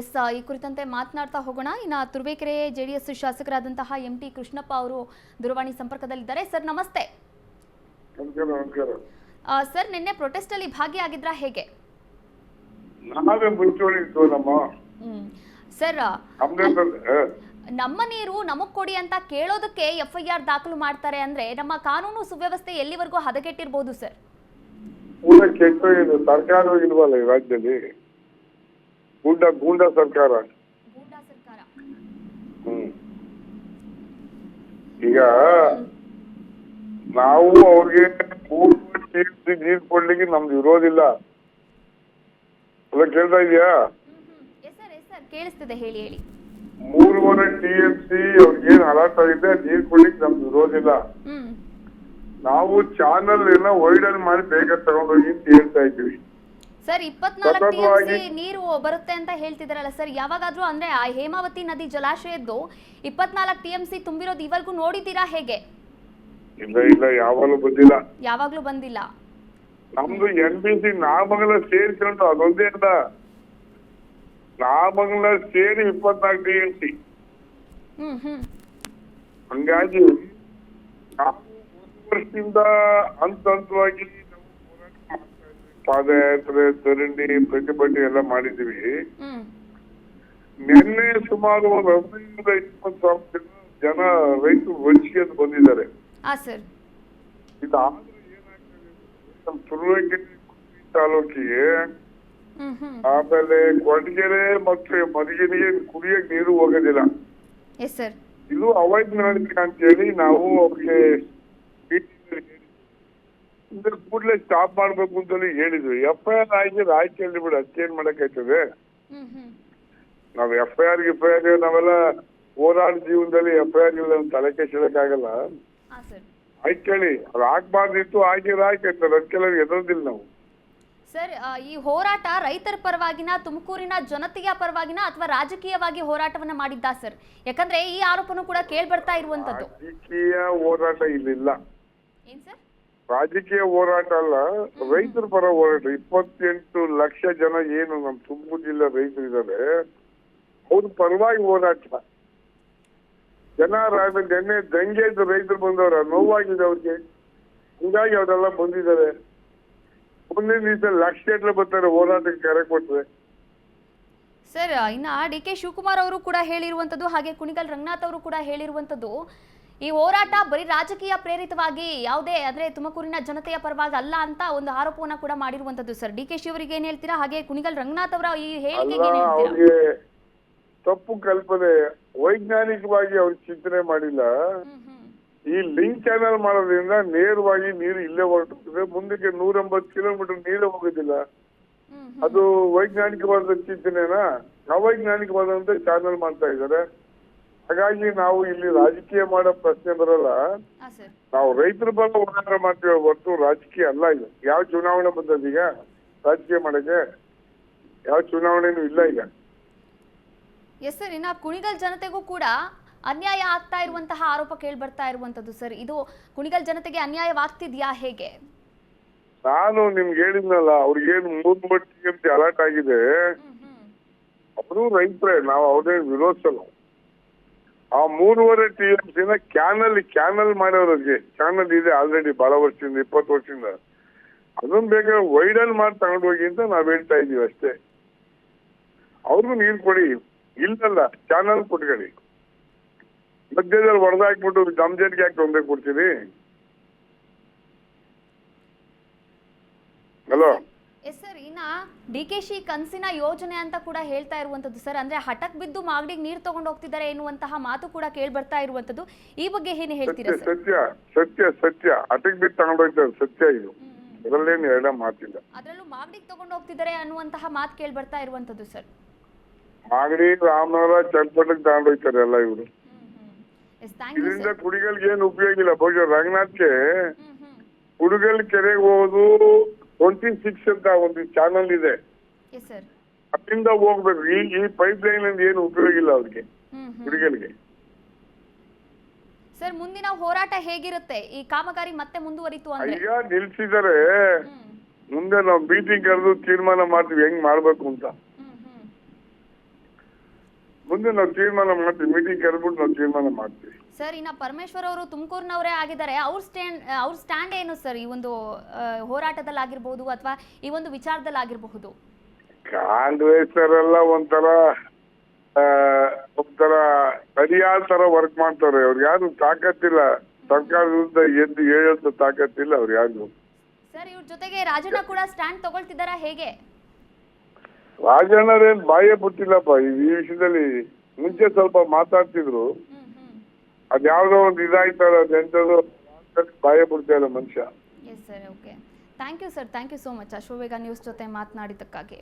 S ಈ ಕುರಿತಂತೆ ಮಾತನಾಡ್ತಾ ಹೋಗೋಣ. ಇನ್ನು ತುರುವೇಕೆರೆ ಜೆ ಡಿ ಎಸ್ ಶಾಸಕರಾದಂತಹ ಎಂ ಟಿ ಕೃಷ್ಣಪ್ಪ ಅವರು ದೂರವಾಣಿ ಸಂಪರ್ಕದಲ್ಲಿದ್ದಾರೆ. ಸರ್ ನಮಸ್ತೆ. ಸರ್ ನಿನ್ನೆ ಪ್ರೊಟೆಸ್ಟಲ್ಲಿ ಭಾಗಿಯಾಗಿದ್ರ ಹೇಗೆ. ಸರ್ ನಮ್ಮ ನೀರು ನಮಗ್ ಕೊಡಿ ಅಂತ ಕೇಳೋದಕ್ಕೆ ಎಫ್ ಐ ಆರ್ ದಾಖಲು ಮಾಡ್ತಾರೆ ಅಂದ್ರೆ ನಮ್ಮ ಕಾನೂನು ಸುವ್ಯವಸ್ಥೆ ಎಲ್ಲಿವರೆಗೂ ಹದಗೆಟ್ಟಿರ್ಬೋದು ಸರ್? ಸರ್ಕಾರ ಇಲ್ವಲ್ಲ ಈ ರಾಜ್ಯದಲ್ಲಿ? ಗೂಂಡ ಗೂಂಡ ಸರ್ಕಾರ. ಹ್ಮ್. ಈಗ ನಾವು ಅವ್ರಿಗೆ ನೀರ್ ಕೊಡ್ಲಿಕ್ಕೆ ನಮ್ದು ಇರೋದಿಲ್ಲ ಅದ ಕೇಳ್ತಾ ಇದೆಯಾ? ಕೇಳಿಸ್ತಿದೆ ಹೇಳಿ ಹೇಳಿ. ಮೂರುವರೆ ಟಿ ಎಂ ಸಿ ಅವ್ರಿಗೆ ಏನ್ ಅಲರ್ಟ್ ಆಗಿದೆ ನೀರ್ ಕೊಡ್ಲಿಕ್ಕೆ ನಮ್ದು ಇರೋದಿಲ್ಲ ನಾವು ಚಾನಲ್ ಎಲ್ಲ ವೈಡಲ್ ಮಾಡಿ ಬೇಗ ತಗೊಂಡೋಗಿ ಅಂತ ಹೇಳ್ತಾ ಇದ್ದೀವಿ. ಸರ್ ಇಪ್ಪತ್ನಾಲ್ಕು ಟಿ ಎಂ ಸಿ ನೀರು ಬರುತ್ತೆ ಅಂತ ಹೇಳ್ತಿದಾರಲ್ಲ ಸರ್ ಯಾವಾಗಾದ್ರೂ ಅಂದ್ರೆ ಆ ಹೇಮಾವತಿ ನದಿ ಜಲಾಶಯದ್ದು ಇಪ್ಪತ್ನಾಲ್ಕು ಟಿ ಎಂ ಸಿ ತುಂಬಿರೋದು ಇವರೆಗೂ ನೋಡಿದ್ದೀರಾ ಹೇಗೆ? ಇಲ್ಲ ಇಲ್ಲ ಯಾವಾಗಲೂ ಬಂದಿಲ್ಲ. ಯಾವಾಗ್ಲೂ ಬಂದಿಲ್ಲ. ನಮ್ದು ಎನ್ ಬಿ ಸಿ ನಾಮಂಗಲ ಸೇರ್ಕೊಂಡು ಅದೊಂದೇ ಅಲ್ಲ ನಾಮಂಗಲ ಸೇರಿ ಇಪ್ಪತ್ನಾಲ್ಕು ಟಿ ಎಂ ಸಿ ಹಂಗಾಗಿ ವರ್ಷದಿಂದ ಹಂತ ಹಂತವಾಗಿ ನಾವು ಹೋರಾಟ ಮಾಡ್ತಾ ಇದ್ವಿ. ಪಾದಯಾತ್ರೆ ಧರಣಿ ಪ್ರತಿಭಟನೆ ಎಲ್ಲ ಮಾಡಿದೀವಿ ನಿನ್ನೆ ಸುಮಾರು ಒಂದು ಹದಿನೈದರಿಂದ ಇಪ್ಪತ್ತು ಸಾವಿರ ಜನ ರೈತರು ವಂಚಿಗೆ ಬಂದಿದ್ದಾರೆ. ಇದಾದ್ರೆ ಏನಾಗ್ತದೆ? ತುರುವೇಕೆರೆ ತಾಲೂಕಿಗೆ ಆಮೇಲೆ ಕೊಡಗೆರೆ ಮತ್ತೆ ಮರಿಗೆರೆಗೆ ಕುಡಿಯಕ್ ನೀರು ಹೋಗೋದಿಲ್ಲ. ಇದು ಅವಾಯ್ಡ್ ಅಂತ ಹೇಳಿ ನಾವು ಅವ್ರಿಗೆ ಕೂಡಲೇ ಸ್ಟಾಪ್ ಮಾಡ್ಬೇಕು ಅಂತಲೇ ಹೇಳಿದ್ರು ಎಫ್ ಐ ಆರ್ ಆಗಿ ರಾಜಕೀಯ ಬಿಡು ಅಷ್ಟೇನ್ ಮಾಡಕ್ಕಾಯ್ತದೆ? ನಾವು F I R F I R ನಾವೆಲ್ಲ ಹೋರಾಟ ಜೀವನದಲ್ಲಿ ಎಫ್ ಐ ಆರ್ ಇಲ್ಲ ತಲೆ ಸರ್. ಆಯ್ತು ಕೇಳಿ ಅದು ಆಗ್ಬಾರ್ದಿತ್ತು ಆಗಿರೋ ಆಯ್ತಾಯ್ತಲ್ಲ ಅದಕ್ಕೆಲ್ಲ ಎದುರದಿಲ್ಲ ನಾವು. ಸರ್ ಈ ಹೋರಾಟ ರೈತರ ಪರವಾಗಿನ ತುಮಕೂರಿನ ಜನತೆಯ ಪರವಾಗಿನ ಅಥವಾ ರಾಜಕೀಯವಾಗಿ ಹೋರಾಟವನ್ನ ಮಾಡಿದ್ದ ಸರ್? ಯಾಕಂದ್ರೆ ಈ ಆರೋಪನೂ ಕೂಡ ಕೇಳ್ಬರ್ತಾ ಇರುವಂತದ್ದು. ರಾಜಕೀಯ ಹೋರಾಟ ಇಲ್ಲಿಲ್ಲ. ಏನ್ ಸರ್? ರಾಜಕೀಯ ಹೋರಾಟ ಅಲ್ಲ ರೈತರ ಪರ ಹೋರಾಟ. ಇಪ್ಪತ್ತೆಂಟು ಲಕ್ಷ ಜನ ಏನು ನಮ್ಮ ತುಮಕೂರು ಜಿಲ್ಲೆ ರೈತರು ಇದ್ದಾರೆ ಅವ್ರ ಪರವಾಗಿ ಹೋರಾಟ. ಜನ ನೆನ್ನೆ ದಂಗೆ ಇದ್ದ ರೈತರು ಬಂದವರ ನೋವಾಗಿದೆ ಅವ್ರಿಗೆ. ಹಿಂಗಾಗಿ ಅವರೆಲ್ಲ ಬಂದಿದ್ದಾರೆ. ಮುಂದಿನ ದಿವಸ ಲಕ್ಷ ಗಟ್ಟಲೆ ಬರ್ತಾರೆ ಹೋರಾಟಕ್ಕೆ ಕರೆ ಕೊಟ್ಟರೆ ಸರ್ ಇನ್ನ ಡಿ ಕೆ ಶಿವಕುಮಾರ್ ಅವರು ಕೂಡ ಹೇಳಿರುವಂತದ್ದು ಹಾಗೆ ಕುಣಿಗಲ್ ರಂಗನಾಥ್ ಅವರು ಕೂಡ ಹೇಳಿರುವಂತದ್ದು ಈ ಹೋರಾಟ ಬರೀ ರಾಜಕೀಯ ಪ್ರೇರಿತವಾಗಿ ಯಾವುದೇ ಅಂದ್ರೆ ತುಮಕೂರಿನ ಜನತೆಯ ಪರವಾಗಿ ಅಲ್ಲ ಅಂತ ಒಂದು ಆರೋಪವನ್ನ ಕೂಡ ಮಾಡಿರುವಂತದ್ದು ಸರ್. ಡಿ ಕೆ ಶಿ ಅವರಿಗೆ ಏನ್ ಹೇಳ್ತೀರಾ? ಹಾಗೆ ಕುಣಿಗಲ್ ರಂಗನಾಥ್ ಅವರ ಈ ಹೇಳಿಕೆಗೆ ಏನ್ ಹೇಳ್ತೀರಾ? ತಪ್ಪು ಕಲ್ಪನೆ. ವೈಜ್ಞಾನಿಕವಾಗಿ ಅವ್ರು ಚಿಂತನೆ ಮಾಡಿಲ್ಲ. ಈ ಲಿಂಕ್ ಚಾನಲ್ ಮಾಡೋದ್ರಿಂದ ನೇರವಾಗಿ ನೀರು ಇಲ್ಲೇ ಹೊರಟುತ್ತದೆ ಮುಂದಕ್ಕೆ ನೂರಂಬತ್ತು ಕಿಲೋಮೀಟರ್ ನೀರೇ ಹೋಗೋದಿಲ್ಲ. ಅದು ವೈಜ್ಞಾನಿಕವಾದ ಚಿಂತನೆನಾ? ಅವೈಜ್ಞಾನಿಕವಾದಂತ ಚಾನಲ್ ಮಾಡ್ತಾ ಇದ್ದಾರೆ. ಹಾಗಾಗಿ ನಾವು ಇಲ್ಲಿ ರಾಜಕೀಯ ಮಾಡೋ ಪ್ರಶ್ನೆ ಬರಲ್ಲ. ನಾವು ರೈತರ ಬಲ ಹೋರಾಟ ಮಾಡ್ತೀವಿ ಹೊರತು ರಾಜಕೀಯ ಅಲ್ಲ ಇದು. ಯಾವ ಚುನಾವಣೆ ಬಂದದ ಈಗ? ರಾಜಕೀಯ ಮಾಡಕ್ಕೆ ಯಾವ ಚುನಾವಣೆನೂ ಇಲ್ಲ ಈಗ. ಎಸ್ ಸರ್ ಇನ್ನ ಕುಣಿಗಲ್ ಜನತೆಗೂ ಕೂಡ ಅನ್ಯಾಯ ಆಗ್ತಾ ಇರುವಂತಹ ಆರೋಪ ಕೇಳಿ ಬರ್ತಾ ಇರುವಂತದ್ದು ಸರ್ ಇದು ಕುಣಿಗಲ್ ಜನತೆಗೆ ಅನ್ಯಾಯವಾಗ್ತಿದ್ಯಾ ಹೇಗೆ? ನಾನು ನಿಮ್ಗೆ ಹೇಳಿದ್ನಲ್ಲ ಅವ್ರಿಗೇನು ಮೂರ್ ಮಟ್ಟಿಗೆ ಅಲರ್ಟ್ ಆಗಿದೆ. ಅವರು ರೈತರೇ ನಾವು ಅವ್ರೇ ವಿರೋಧಿಸಲ್ಲ ಆ ಮೂರುವರೆ ಟಿ ಎಂ ಸಿನ ಕ್ಯಾನಲ್ ಕ್ಯಾನಲ್ ಮಾಡೋರಿಗೆ ಕ್ಯಾನಲ್ ಇದೆ ಆಲ್ರೆಡಿ ಬಹಳ ವರ್ಷದಿಂದ, ಇಪ್ಪತ್ತು ವರ್ಷದಿಂದ. ಅದನ್ನ ಬೇಕಾದ್ರೆ ವೈಡಲ್ ಮಾಡಿ ತಗೊಂಡು ಹೋಗಿ ಅಂತ ನಾವ್ ಹೇಳ್ತಾ ಇದೀವಿ ಅಷ್ಟೇ. ಅವ್ರಿಗೂ ನೀರು ಕೊಡಿ. ಇಲ್ಲಲ್ಲ ಚಾನಲ್ ಕೊಟ್ಕೊಳ್ಳಿ. ಮಧ್ಯದಲ್ಲಿ ಹೊಡೆದಾಕ್ಬಿಟ್ಟು ಜನಕ್ಕೆ ಯಾಕೆ ತೊಂದರೆ ಕೊಡ್ತೀರಿ ಹಲೋ ಇನ್ನ ಡಿ ಕೆ ಶಿ ಕನಸಿನ ಯೋಜನೆ ಅಂತ ಕೂಡ ಹೇಳ್ತಾ ಇರುವಂತದ್ದು ಸರ್. ಅಂದ್ರೆ ಹಠಕ್ ಬಿದ್ದು ಮಾಗಡಿಗೆ ನೀರು ತಗೊಂಡು ಹೋಗ್ತಿದ್ದಾರೆ ಎನ್ನುವಂತಹ ಮಾತು ಕೂಡ ಕೇಳಿ ಬರ್ತಾ ಇರುವಂತದ್ದು ಈ ಬಗ್ಗೆ ಏನು ಹೇಳ್ತೀರಾ ಸತ್ಯ ಸರ್? ಸತ್ಯ ಸತ್ಯ ಸತ್ಯ. ಹಠಕ್ ಬಿದ್ದು ತಗೊಂಡೋಗ್ತಾರೆ ಸತ್ಯ ಇದು. ಅದರಲ್ಲೇನು ಎರಡ ಮಾತಿಲ್ಲ. ಅದರಲ್ಲೂ ಮಾಗಡಿಗೆ ತಗೊಂಡು ಹೋಗ್ತಿದ್ದಾರೆ ಅನ್ನುವಂತಹ ಮಾತು ಕೇಳಿ ಬರ್ತಾ ಇರುವಂತದ್ದು ಸರ್. ಮಾಗಡಿ ರಾಮನಗರ ಚನ್ನಪಟ್ಟಣಕ್ಕೆ ತಗೊಂಡೋಗ್ತಾರೆ ಎಲ್ಲ ಇವರು. ಎಸ್ ಥ್ಯಾಂಕ್ ಯು ಇದರಿಂದ ಸರ್. ಕುಡಿಗಲ್ಗೆ ಏನು ಉಪಯೋಗ ಇಲ್ಲ. ಬಹುಶಃ ರಂಗನಾಥ್ಗೆ ಕುಡಿಗಲ್ ಕೆರೆಗೆ ಹೋಗೋದು ಟ್ವೆಂಟಿ ಸಿಕ್ಸ್ ಅಂತ ಒಂದು ಚಾನಲ್ ಇದೆ. ಅಲ್ಲಿಂದ ಹೋಗ್ಬೇಕು. ಈ ಈ ಪೈಪ್ ಲೈನ್ ಇಂದ ಏನು ಉಪಯೋಗ ಇಲ್ಲ ಅವ್ರಿಗೆ ಹುಡುಗರಿಗೆ ಸರ್ ಮುಂದಿನ ಹೋರಾಟ ಹೇಗಿರುತ್ತೆ? ಈ ಕಾಮಗಾರಿ ಮತ್ತೆ ಮುಂದುವರಿತು ಅಂದ್ರೆ? ಈಗ ನಿಲ್ಸಿದರೆ. ಮುಂದೆ ನಾವು ಮೀಟಿಂಗ್ ಕರೆದು ತೀರ್ಮಾನ ಮಾಡ್ತೀವಿ ಹೆಂಗ್ ಮಾಡ್ಬೇಕು ಅಂತ. ಮುಂದೆ ನಾವು ತೀರ್ಮಾನ ಮಾಡ್ತೀವಿ ಮೀಟಿಂಗ್ ಕರೆದ್ಬಿಟ್ಟು ನಾವು ತೀರ್ಮಾನ ಮಾಡ್ತೀವಿ. ಸರ್ ಇನ್ನ ಪರಮೇಶ್ವರ್ ಅವರು ತುಮಕೂರಿನವರೇ ಆಗಿದ್ದಾರೆ. ಅವ್ರ ಸ್ಟ್ಯಾಂಡ್ ಅವ್ರ ಸ್ಟ್ಯಾಂಡ್ ಏನು ಸರ್ ಈ ಒಂದು ಹೋರಾಟದಲ್ಲಿ ಆಗಿರಬಹುದು ಅಥವಾ ಈ ಒಂದು ವಿಚಾರದಲ್ಲಿ ಆಗಿರಬಹುದು ಒಂಥರ ಆ, ಒಂಥರ ಸರಿಯಾದ ತರ ವರ್ಕ್ ಮಾಡ್ತಾರೆ. ಅವ್ರಿಗೆ ಯಾರು ತಾಕತ್ತಿಲ್ಲ. ಸರ್ಕಾರ ವಿರುದ್ಧ ಎದ್ದು ಹೇಳೋದು ತಾಕತ್ತಿಲ್ಲ ಅವ್ರು ಯಾರು. ಸರ್ ಇವ್ರ ಜೊತೆಗೆ ರಾಜಣ್ಣ ಕೂಡ ಸ್ಟ್ಯಾಂಡ್ ತಗೊಳ್ತಿದ್ದಾರಾ ಹೇಗೆ? ರಾಜಣ್ಣರೇನ್ ಬಾಯೇ ಬಿಟ್ಟಿಲ್ಲಪ್ಪ ಈ ವಿಷಯದಲ್ಲಿ ಮುಂಚೆ ಸ್ವಲ್ಪ ಮಾತಾಡ್ತಿದ್ರು. ಅದ್ಯಾವ್ದೋ ಒಂದು ಇದಾಯ್ತಲ್ಲ ಅದೆಂತದು ಬಾಯೇ ಬಿಡ್ತಾ ಇಲ್ಲ ಮನುಷ್ಯ. Thank you sir thank you so much Ashwavega news ಜೊತೆ ಮಾತನಾಡಿದ್ದಕ್ಕಾಗಿ.